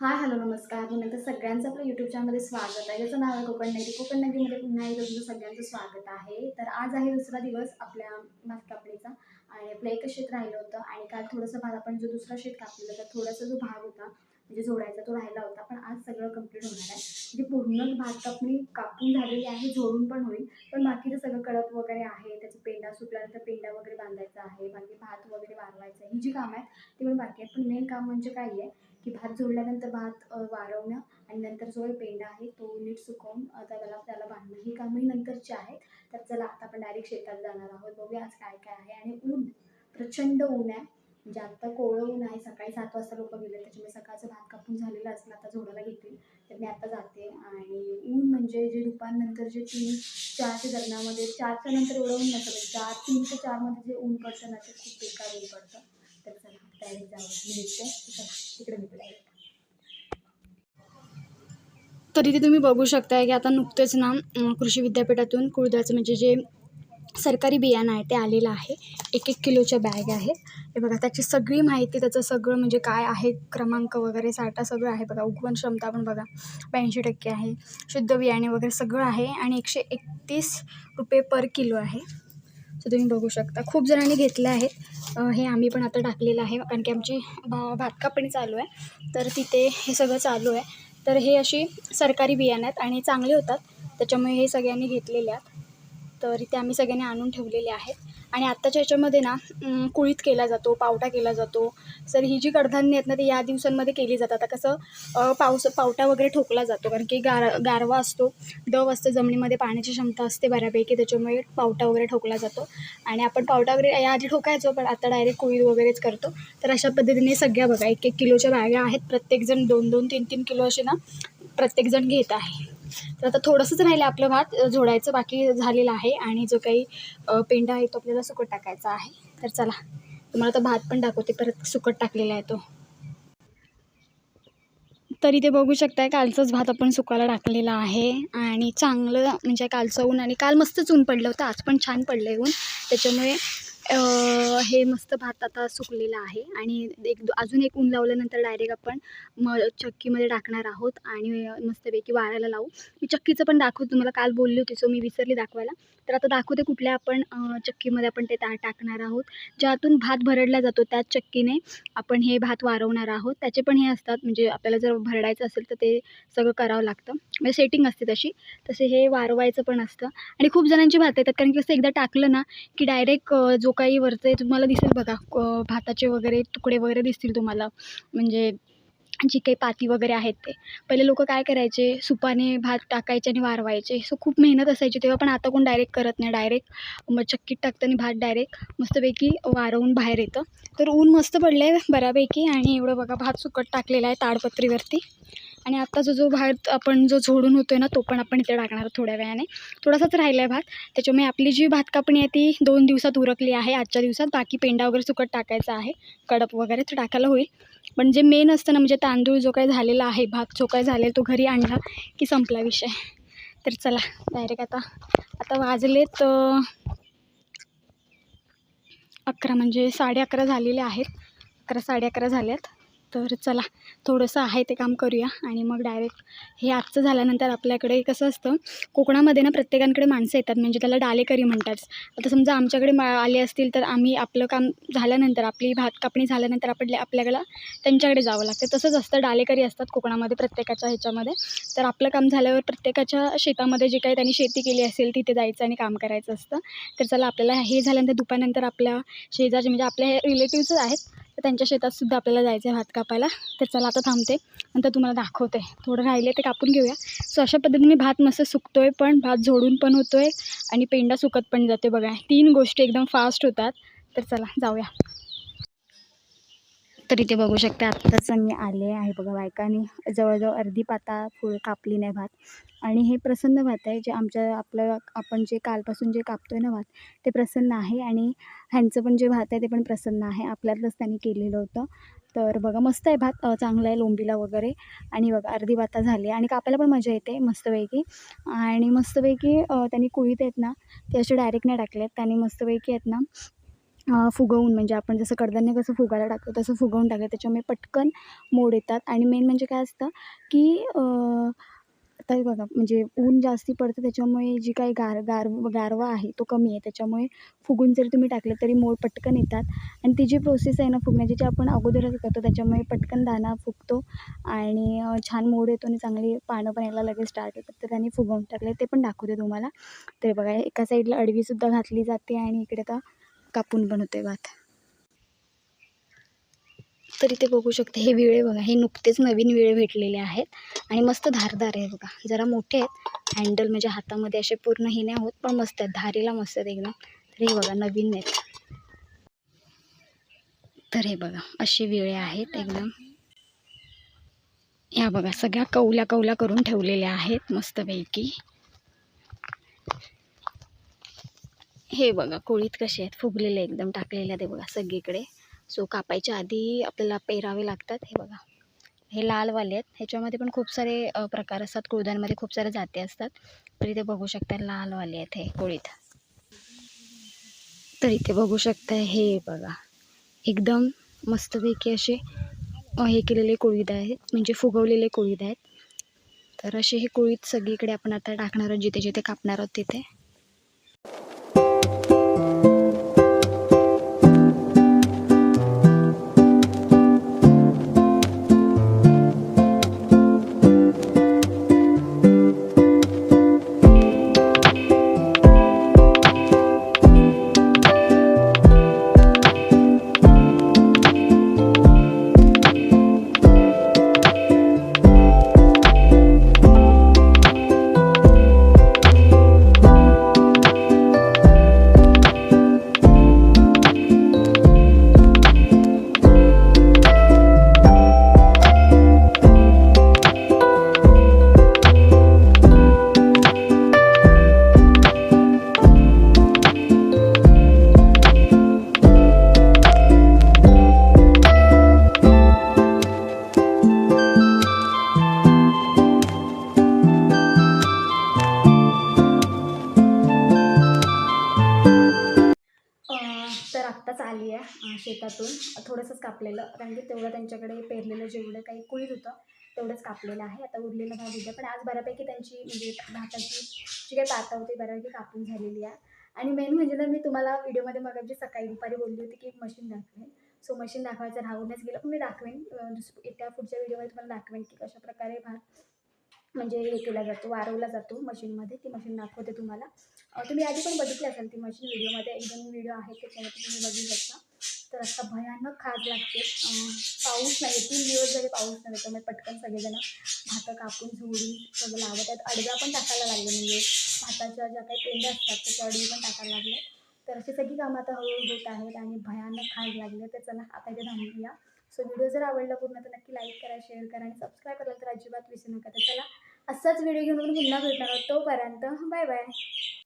Hi hello नमस्कार. मी नंतर सगळ्यांचं आपलं यूट्यूब चॅनलमध्ये स्वागत आहे. ज्याचं नाव आहे कोकण नगरी कोकण नगरीमध्ये पुन्हा एकदा तुमचं सगळ्यांचं स्वागत आहे. तर आज आहे दुसरा दिवस आपल्या भात कापणीचा आणि आपलं एकच शेत राहिलं होतं आणि काल थोडंसं भात आपण जो दुसरा शेत कापलेला तर थोडासा जो भाग होता म्हणजे जोडायचा तो राहिला होता पण आज सगळं कंप्लीट होणार आहे. म्हणजे पूर्ण भात कापणी कापून झालेली आहे जोडून पण होईल पण बाकीचं सगळं कडक वगैरे आहे. त्याचं पेंडा सुकल्यानंतर पेंडा वगैरे बांधायचा आहे बाकी भात वगैरे वारवायचं आहे. ही जी कामं आहेत ती पण बाकी आहेत. पण मेन काम म्हणजे काय आहे की भात जोडल्यानंतर भात वाळवणं आणि नंतर जो पेंडा आहे तो नीट सुकवून आता त्याला त्याला बांधणं. ही कामही नंतरची आहेत. तर चला आता आपण डायरेक्ट शेतात जाणार आहोत. बघूया आज काय काय आहे. आणि ऊन प्रचंड ऊन आहे. म्हणजे आत्ता कोवळं ऊन आहे. सकाळी सात वाजता लोक गेले. त्याच्यामुळे सकाळचं भात कापून झालेलं असेल आता झोडायला घेतील. तर मी आता जाते. आणि ऊन म्हणजे जे दुपारनंतर जे तीन चारच्या दरम्यानमध्ये चारच्या नंतर एवढं ऊन नसतं. म्हणजे चार तीन ते चारमध्ये जे ऊन पडतं ना ते खूप बेकार ऊन पडतं. तर चला डायरेक्ट जाऊ निघते चला तिकडे डायरेक्ट तर इथे तुम्ही बघू शकताय की आता नुकतंच ना कृषी विद्यापीठातून कुळदाचं म्हणजे जे सरकारी बियाणं आहे ते आलेलं आहे. एक एक किलोच्या बॅग आहेत हे बघा त्याची सगळी माहिती त्याचं सगळं म्हणजे काय आहे क्रमांक वगैरे साठा सगळं आहे बघा. उगवण क्षमता पण बघा ब्याऐंशी टक्के आहे. शुद्ध बियाणे वगैरे सगळं आहे आणि एकशे एकतीस रुपये पर किलो आहे. तर तुम्ही बघू शकता. खूप जणांनी घेतले आहेत हे आम्ही पण आता टाकलेलं आहे. कारण की आमची भा भात कापणी चालू आहे. तर तिथे हे सगळं चालू आहे. तर हे अशी सरकारी बियाणं आहेत आणि चांगले होतात. त्याच्यामुळे हे सगळ्यांनी घेतलेले आहेत. तर इथे आम्ही सगळ्यांनी आणून ठेवलेले आहेत. आणि आत्ताच्या ह्याच्यामध्ये ना कुळीत केला जातो पावटा केला जातो. सर ही जी कडधान्य आहेत ना ती या दिवसांमध्ये केली जातात. आता कसं पाऊस पावटा वगैरे ठोकला जातो. कारण की गार गारवा असतो. दव असतं जमिनीमध्ये पाण्याची क्षमता असते बऱ्यापैकी. त्याच्यामुळे पावटा वगैरे ठोकला जातो. आणि आपण पावटा वगैरे याआधी ठोकायचो पण आता डायरेक्ट कुळीत वगैरेच करतो. तर अशा पद्धतीने सगळ्या बघा एक एक किलोच्या बॅगा आहेत. प्रत्येकजण दोन दोन तीन तीन किलो असे ना प्रत्येकजण घेत आहे. तर आता थोडंसंच राहिलं आपलं भात झोडायचं जोडायचं बाकी झालेलं आहे आणि जो काही पेंडा आहे तो आपल्याला सुकट टाकायचा आहे. तर चला तुम्हाला तो भात पण दाखवते परत सुकट टाकलेला आहे तो. तरी ते बघू शकताय कालचंच भात आपण सुकायला टाकलेला आहे आणि चांगलं म्हणजे कालचं ऊन आणि काल मस्तच ऊन पडलं होतं आज पण छान पडलं आहे ऊन. त्याच्यामुळे हे मस्त भात आता सुकलेलं आहे आणि एक अजून एक ऊन लावल्यानंतर डायरेक्ट आपण म चक्कीमध्ये टाकणार आहोत आणि मस्तपैकी वाळायला लावू. मी चक्कीचं पण दाखवतो तुम्हाला काल बोलली होती सो मी विसरली दाखवायला. तर आता दाखवते कुठल्या आपण चक्कीमध्ये आपण ते ता टाकणार आहोत. ज्यातून भात भरडला जातो त्याच चक्कीने आपण हे भात वारवणार आहोत. त्याचे पण हे असतात म्हणजे आपल्याला जर भरडायचं असेल तर ते सगळं करावं लागतं. म्हणजे सेटिंग असते तशी. तसे हे वारवायचं पण असतं. आणि खूप जणांची भात येतात कारण की कसं एकदा टाकलं ना की डायरेक्ट जो काही वरचं आहे तुम्हाला दिसेल बघा भाताचे वगैरे तुकडे वगैरे दिसतील तुम्हाला. म्हणजे जी काही पाती वगैरे आहेत ते. पहिले लोक काय करायचे सुपाने भात टाकायचे आणि वारवायचे. सो खूप मेहनत असायची तेव्हा पण आता कोण डायरेक्ट करत नाही. डायरेक्ट मग चक्कीत टाकताना भात डायरेक्ट मस्तपैकी वारवून बाहेर येतं. तर ऊन मस्त पडलं आहे बऱ्यापैकी आणि एवढं बघा भात सुकट टाकलेला आहे ताडपत्रीवरती. आणि आत्ताचा जो भात आपण जो झोडून होतो आहे ना तो पण आपण इथे टाकणार थोड्या वेळाने. थोडासाच राहिला आहे भात. त्याच्यामुळे आपली जी भात कापणी आहे ती दोन दिवसात उरकली आहे आजच्या दिवसात. बाकी पेंडा वगैरे सुकट टाकायचा आहे. कडप वगैरे तो टाकायला होईल. पण जे मेन असतं ना म्हणजे तांदूळ जो काही झालेला आहे भात जो काय झालेला तो घरी आणला की संपला विषय. तर चला डायरेक्ट आता आता वाजलेत अकरा म्हणजे साडे अकरा झालेले आहेत. अकरा साडे अकरा झाल्यात तर चला थोडंसं आहे ते काम करूया. आणि मग डायरेक्ट हे आजचं झाल्यानंतर आपल्याकडे कसं असतं कोकणामध्ये ना प्रत्येकांकडे माणसं येतात. म्हणजे त्याला डालेकरी म्हणतात. आता समजा आमच्याकडे मा आले असतील तर आम्ही आपलं काम झाल्यानंतर आपली भात कापणी झाल्यानंतर आपण आपल्याला त्यांच्याकडे जावं लागतं. तसंच असतं डालेकरी असतात कोकणामध्ये प्रत्येकाच्या ह्याच्यामध्ये. तर आपलं काम झाल्यावर प्रत्येकाच्या शेतामध्ये जे काही त्यांनी शेती केली असेल तिथे जायचं आणि काम करायचं असतं. तर चला आपल्याला हे झाल्यानंतर दुपारनंतर आपल्या शेजारचे म्हणजे आपले रिलेटिव्हच आहेत. त्यांच्या शेतात सुद्धा आपल्याला जायचं आहे भात कापायला. तर चला आता थांबते. नंतर तुम्हाला दाखवते. थोडं राहिले ते कापून घेऊया. सो अशा पद्धतीने भात मस्त सुकतो आहे पण भात झोडून पण होतो आहे आणि पेंडा सुकत पण जाते बघा. तीन गोष्टी एकदम फास्ट होतात. तर चला जाऊया. तर इथे बघू शकता. आत्ताच मी आले आहे बघा बायकांनी. जवळजवळ अर्धी पाता फुल कापली नाही भात. आणि हे प्रसन्न भात आहे जे आमच्या आपलं आपण जे कालपासून जे कापतो आहे ना भात ते प्रसन्न आहे. आणि ह्यांचं पण जे भात आहे ते पण प्रसन्न आहे. आपल्यातलंच त्यांनी केलेलं होतं. तर बघा मस्त आहे भात. चांगला चांगलं आहे लोंबीला वगैरे. आणि बघा अर्धी भाता झाली. आणि कापायला पण मजा येते मस्तपैकी. आणि मस्तपैकी त्यांनी कुळीत आहेत ना ते असे डायरेक्ट नाही टाकले आहेत त्यांनी मस्तपैकी आहेत ना फुगवून म्हणजे आपण जसं कडधान्य कसं फुगायला टाकतो तसं फुगवून टाकलं. त्याच्यामुळे पटकन मोड येतात. आणि मेन म्हणजे काय असतं की अं, आता बघा म्हणजे ऊन जास्ती पडतं त्याच्यामुळे जी काही गार गार गारवा आहे तो कमी आहे. त्याच्यामुळे फुगून जरी तुम्ही टाकलं तरी मोड पटकन येतात. आणि ती जी प्रोसेस आहे ना फुगण्याची जी आपण अगोदरच करतो. त्याच्यामुळे पटकन दाणा फुगतो आणि छान मोड येतो आणि चांगली पानं पण यायला लगेच स्टार्ट होतात. तर त्यांनी फुगवून टाकले ते पण दाखवते तुम्हाला. तर बघा एका साईडला अडवीसुद्धा घातली जाते आणि इकडे आता कापून बनवते भात तर इथे बघू शकते. हे विळे बघा हे नुकतेच नवीन विळे भेटलेले आहेत. आणि मस्त धारदार आहे बघा. जरा मोठे आहेत. हँडल म्हणजे हातामध्ये असे पूर्ण हे नाही होत पण मस्त आहेत. धारीला मस्त आहेत एकदम. तर हे बघा नवीन आहेत. तर हे बघा असे विळे आहेत एकदम. या बघा सगळ्या कौल्या कौल्या करून ठेवलेल्या आहेत मस्तपैकी. हे बघा कोळीत कसे आहेत? फुगलेले एकदम टाकलेले आहेत बघा सगळीकडे. सो कापायच्या आधी आपल्याला पेरावे लागतात. हे बघा. हे लालवाले आहेत. ह्याच्यामध्ये पण खूप सारे प्रकार असतात. कुळदांमध्ये खूप सारे जाती असतात. तर इथे बघू शकता लालवाले आहेत हे कोळीत. तर इथे बघू शकता हे बघा. एकदम मस्तपैकी असे हे केलेले कोळीद आहेत. म्हणजे फुगवलेले कोळीद आहेत. तर असे हे कोळीत सगळीकडे आपण आता टाकणार आहोत. जिथे जिथे कापणार आहोत तिथे. थोडंसंच कापलेलं. कारण की तेवढं त्यांच्याकडे पेरलेलं जेवढं काही कुळीत होतं तेवढंच कापलेलं आहे. आता उरलेलं भाग उद्या. पण आज बऱ्यापैकी त्यांची म्हणजे भाताची जी काही पाता होती बऱ्यापैकी कापून झालेली आहे. आणि मेन म्हणजे ना मी तुम्हाला व्हिडिओमध्ये मगाशी सकाळी दुपारी बोलली होती की मशीन दाखवेन. सो मशीन दाखवायचं राहूनच गेलं. पण मी दाखवेन. दुस- येत्या पुढच्या व्हिडिओमध्ये तुम्हाला दाखवेन की कशा प्रकारे भात म्हणजे हे केला जातो वारवला जातो मशीनमध्ये. ती मशीन दाखवते तुम्हाला. तुम्ही आधी पण बघितली असाल ती मशीन व्हिडिओमध्ये. एक दोन व्हिडिओ आहेत त्याच्यामध्ये तुम्ही बघू शकता. तर आता भयानक खाज लागते. पाऊस नाही तीन दिवस झाले पाऊस नाही त्यामुळे पटकन सगळेजण भातं कापून झोडून सगळं लावत आहेत. अडव्या पण टाकायला लागले म्हणजे भाताच्या ज्या काही पेंड्या असतात त्याच्या अडवी पण टाकायला लागले. तर अशी सगळी कामं आता हळूहळू होत आहेत आणि भयानक खाज लागले. तर चला आता इथे थांबूया. सो व्हिडिओ जर आवडला पूर्ण तर नक्की लाईक करा शेअर करा आणि सबस्क्राईब करायला तर अजिबात विसरू नका. तर चला असाच व्हिडिओ घेऊन पुन्हा भेटणार आहोत. तोपर्यंत बाय बाय